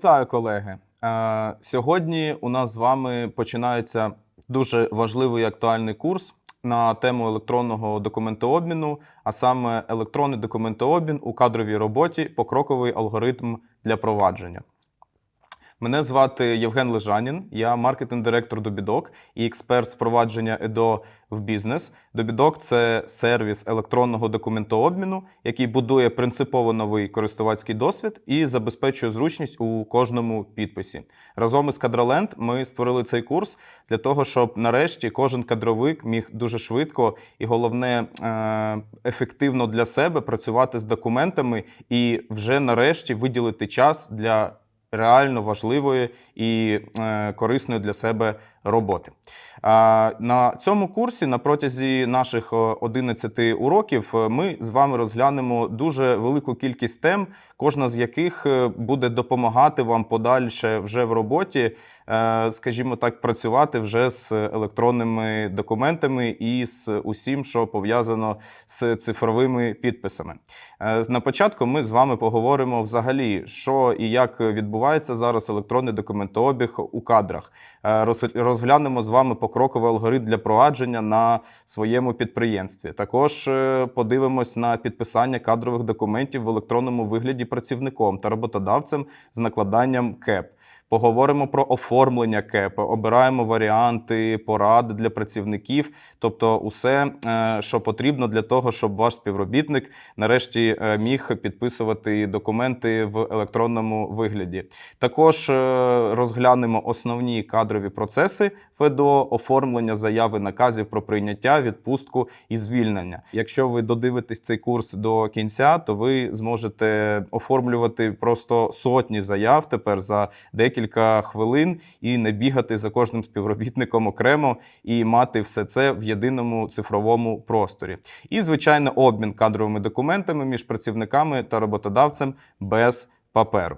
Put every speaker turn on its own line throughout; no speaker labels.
Вітаю, колеги. Е, Сьогодні у нас з вами починається дуже важливий і актуальний курс на тему електронного документообміну, а саме електронний документообмін у кадровій роботі, покроковий алгоритм для провадження. Мене звати Євген Лежанін, я маркетинг-директор Добідок і експерт з провадження ЕДО в бізнес. Добідок це сервіс електронного документообміну, який будує принципово новий користувацький досвід і забезпечує зручність у кожному підписі. Разом із Кадроленд ми створили цей курс для того, щоб нарешті кожен кадровик міг дуже швидко і головне е, ефективно для себе працювати з документами і вже нарешті виділити час для реально важливої і е, корисної для себе роботи. На цьому курсі на протязі наших е, 11 уроків е, ми з вами розглянемо дуже велику кількість тем, кожна з яких е, буде допомагати вам подальше вже в роботі, е, скажімо так, працювати вже з електронними документами і з усім, що пов'язано з цифровими підписами. На початку ми з вами поговоримо взагалі, що і як відбувається зараз електронний документообіг у кадрах. Роз- Розглянемо з вами покроковий алгоритм для провадження на своєму підприємстві. Також е, подивимось на підписання кадрових документів в електронному вигляді працівником та роботодавцем з накладанням КЕП. Поговоримо про оформлення КЕП, обираємо варіанти порад для працівників, тобто усе, е, що потрібно для того, щоб ваш співробітник нарешті е, міг підписувати документи в електронному вигляді. Також е, розглянемо основні кадрові процеси ФЕДО, оформлення заяви наказів про прийняття, відпустку і звільнення. Якщо ви додивитесь цей курс до кінця, то ви зможете оформлювати просто сотні заяв тепер за декілька хвилин і не бігати за кожним співробітником окремо і мати все це в єдиному цифровому просторі. І, звичайно, обмін кадровими документами між працівниками та роботодавцем без паперу.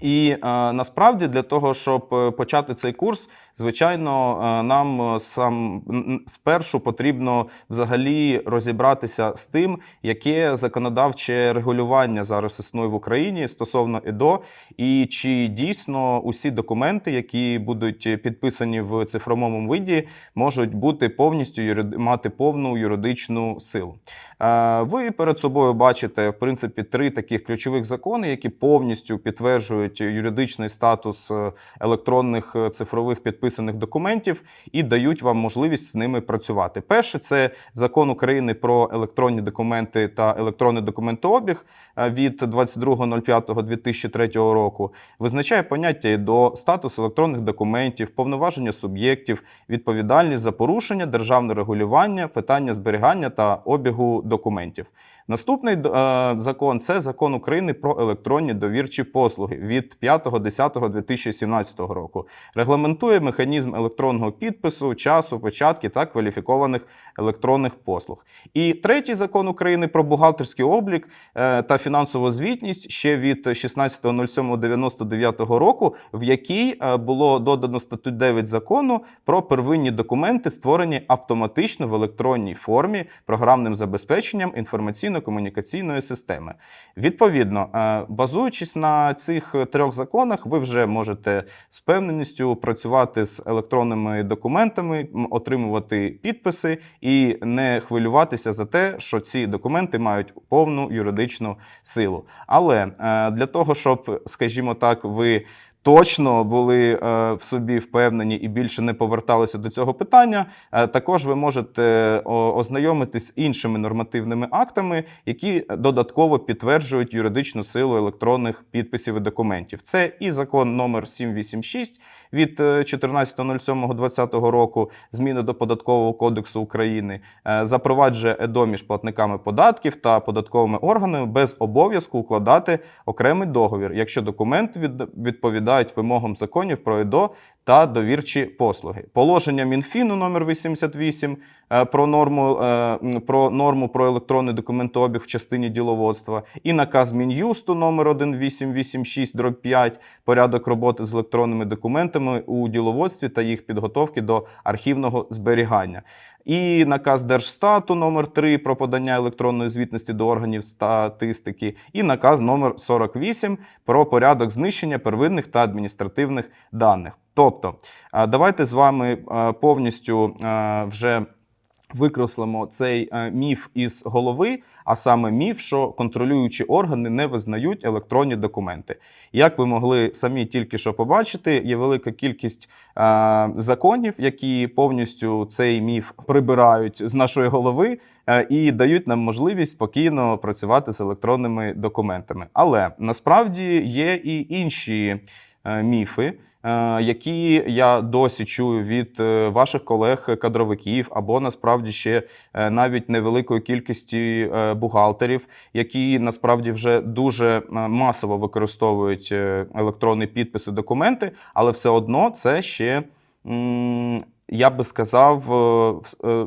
І е, насправді для того, щоб е, почати цей курс, звичайно, е, нам е, сам спершу потрібно взагалі розібратися з тим, яке законодавче регулювання зараз існує в Україні стосовно ЕДО, і чи дійсно усі документи, які будуть підписані в цифровому виді, можуть бути повністю мати повну юридичну силу. Е, Ви перед собою бачите, в принципі, три таких ключових закони, які повністю підтверджують юридичний статус електронних цифрових підписаних документів і дають вам можливість з ними працювати. Перше це закон України про електронні документи та електронний документообіг е, від 22.05.2003 року. Визначає поняття до статус електронних документів, повноваження суб'єктів, відповідальність за порушення, державне регулювання, питання зберігання та обігу документів. Наступний е, закон це закон України про електронні довірчі послуги від 5.10.2017 року. Регламентує механізм електронного підпису, часу, початки та кваліфікованих електронних послуг. І третій закон України про бухгалтерський облік е, та фінансову звітність ще від 16.07.99 року, в якій е, було додано статтю 9 закону про первинні документи, створені автоматично в електронній формі програмним забезпеченням інформаційно-комунікаційної системи. Відповідно, е, базуючись на цих трьох законах, ви вже можете з певненістю працювати з електронними документами, отримувати підписи і не хвилюватися за те, що ці документи мають повну юридичну силу. Але е, для того, щоб, скажімо так, ви точно були е, в собі впевнені і більше не поверталися до цього питання. Е, також ви можете ознайомитись з іншими нормативними актами, які додатково підтверджують юридичну силу електронних підписів і документів. Це і закон номер 786 від е, 14.07.2020 року, зміни до податкового кодексу України, е, запроваджує ЕДО між платниками податків та податковими органами без обов'язку укладати окремий договір, якщо документи від, відповідають вимогам законів про ЕДО та довірчі послуги. Положення Мінфіну номер 88 е, про норму, е, про норму про електронний документообіг в частині діловодства і наказ Мін'юсту номер 1886 дроб 5 порядок роботи з електронними документами у діловодстві та їх підготовки до архівного зберігання. і наказ Держстату номер 3 про подання електронної звітності до органів статистики, і наказ номер 48 про порядок знищення первинних та адміністративних даних. Тобто, е, давайте з вами е, повністю е, вже викреслимо цей міф із голови, а саме міф, що контролюючі органи не визнають електронні документи. Як ви могли самі тільки що побачити, є велика кількість законів, які повністю цей міф прибирають з нашої голови і дають нам можливість спокійно працювати з електронними документами. Але насправді є і інші міфи. е, Які я досі чую від е, ваших колег-кадровиків, або насправді ще е, навіть невеликої кількості е, бухгалтерів, які насправді вже дуже е, масово використовують е, електронні підписи, документи, але все одно це ще, я би сказав, е, е,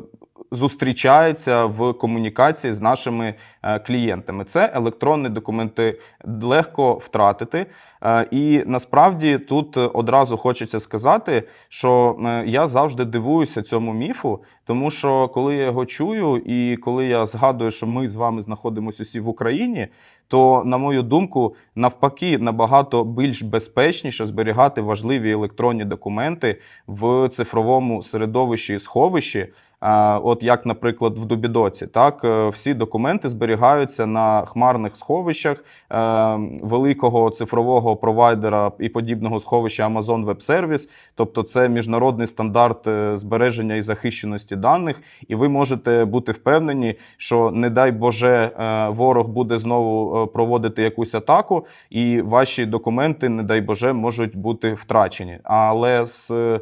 зустрічається в комунікації з нашими е, клієнтами. Це електронні документи легко втратити. Е, І насправді тут одразу хочеться сказати, що е, я завжди дивуюся цьому міфу, тому що коли я його чую, і коли я згадую, що ми з вами знаходимося усі в Україні, то, на мою думку, навпаки, набагато більш безпечніше зберігати важливі електронні документи в цифровому середовищі і сховищі. А, От як, наприклад, в Дубідоці, так е, всі документи зберігаються на хмарних сховищах е, великого цифрового провайдера і подібного сховища Amazon Web Service. Тобто, це міжнародний стандарт е, збереження і захищеності даних, і ви можете бути впевнені, що не дай Боже, е, ворог буде знову е, проводити якусь атаку, і ваші документи, не дай Боже, можуть бути втрачені. Але з е,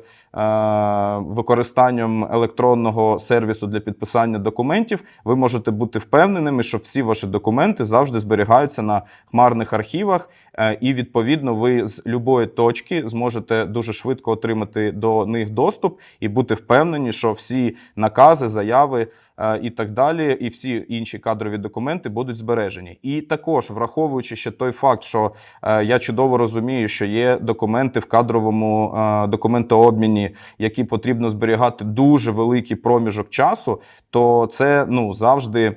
використанням електронного сервісу для підписання документів ви можете бути впевненими, що всі ваші документи завжди зберігаються на хмарних архівах, е, і відповідно ви з любої точки зможете дуже швидко отримати до них доступ і бути впевнені, що всі накази, заяви е, і так далі, і всі інші кадрові документи будуть збережені. І також враховуючи ще той факт, що е, я чудово розумію, що є документи в кадровому документообміні, які потрібно зберігати дуже великий проміжок часу, то це ну завжди.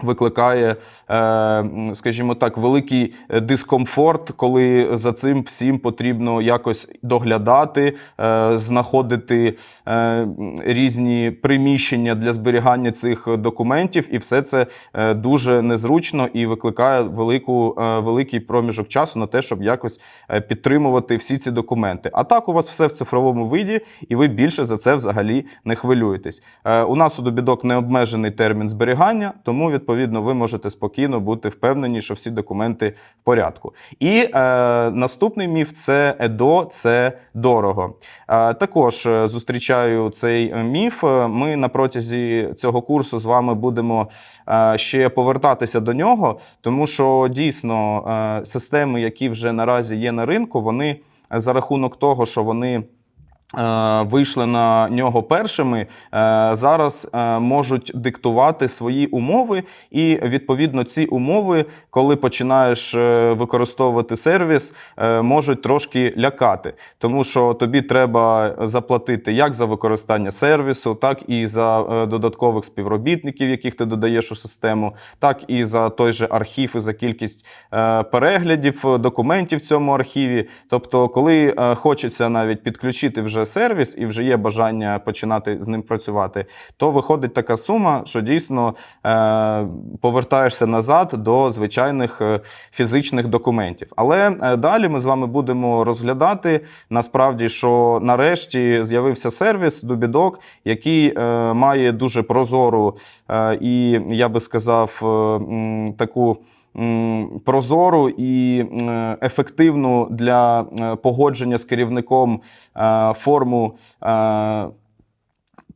Викликає, е, скажімо так, великий е, дискомфорт, коли за цим всім потрібно якось доглядати, е, знаходити різні приміщення для зберігання цих документів, і все це дуже незручно і викликає велику, великий проміжок часу на те, щоб якось підтримувати всі ці документи. А так у вас все в цифровому виді, і ви більше за це взагалі не хвилюєтесь. У нас у добідок необмежений термін зберігання, тому відповідно ви можете спокійно бути впевнені, що всі документи в порядку. І е, наступний міф це ЕДО, це дорого. Е, також е, зустрічаю цей е, міф. Е, Ми на протязі цього курсу з вами будемо е, ще повертатися до нього, тому що дійсно е, системи, які вже наразі є на ринку, вони за рахунок того, що вони. Е, Вийшли на нього першими, е, зараз е, можуть диктувати свої умови, і відповідно ці умови, коли починаєш використовувати сервіс, можуть трошки лякати, тому що тобі треба заплатити як за використання сервісу, так і за додаткових співробітників, яких ти додаєш у систему, так і за той же архів, і за кількість переглядів документів в цьому архіві. Тобто, коли хочеться навіть підключити вже сервіс і вже є бажання починати з ним працювати, то виходить така сума, що дійсно е, повертаєшся назад до звичайних е, фізичних документів. Але е, далі ми з вами будемо розглядати насправді, що нарешті з'явився сервіс Дубідок, який е, має дуже прозору е, і я би сказав е, таку. Прозору і ефективну для е, погодження з керівником е, форму е,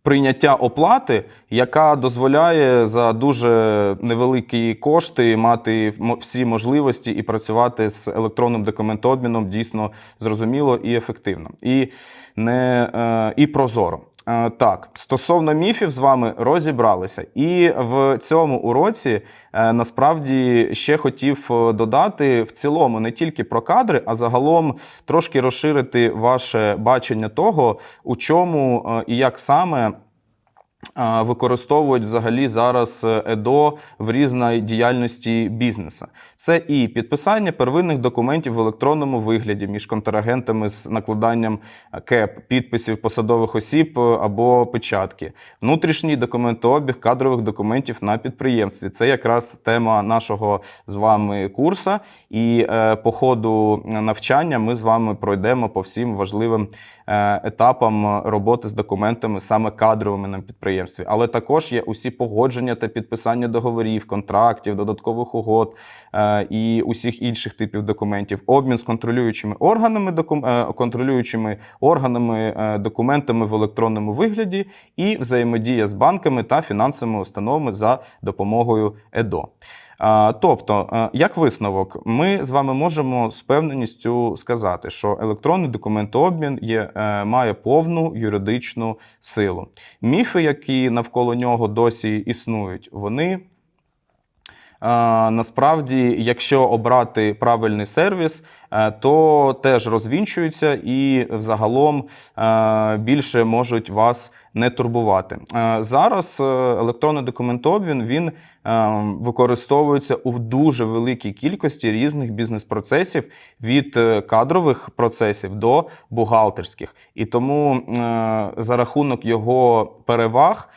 прийняття оплати, яка дозволяє за дуже невеликі кошти мати всі можливості і працювати з електронним документообміном дійсно зрозуміло і ефективно, і, не, і прозоро. Е, Так, стосовно міфів з вами розібралися. І в цьому уроці е, насправді ще хотів е, додати в цілому не тільки про кадри, а загалом трошки розширити ваше бачення того, у чому і як саме використовують взагалі зараз е, ЕДО в різній діяльності бізнесу. Це і підписання первинних документів в електронному вигляді між контрагентами з накладанням е, КЕП, підписів посадових осіб е, або печатки, внутрішній документообіг кадрових документів на підприємстві. Це якраз тема нашого з вами курсу. І по ходу навчання ми з вами пройдемо по всім важливим етапам роботи з документами, саме кадровими на підприємстві. Але також є усі погодження та підписання договорів, контрактів, додаткових угод е, і усіх інших типів документів, обмін з контролюючими органами, е, контролюючими органами, е, документами в електронному вигляді і взаємодія з банками та фінансовими установами за допомогою ЕДО. Тобто, е, як висновок, ми з вами можемо з певненістю сказати, що електронний документообмін є, е, має повну юридичну силу. Міфи, які навколо нього досі існують, вони Насправді, якщо обрати правильний сервіс, е, то теж розвінчуються і взагалом е, більше можуть вас не турбувати. Е, Зараз е, електронний документообмін він е, використовується у дуже великій кількості різних бізнес-процесів від е, кадрових процесів до бухгалтерських. І тому е, за рахунок його переваг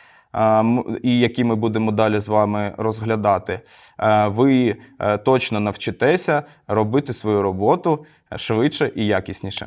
і які ми будемо далі з вами розглядати, ви е, точно навчитеся робити свою роботу швидше і якісніше.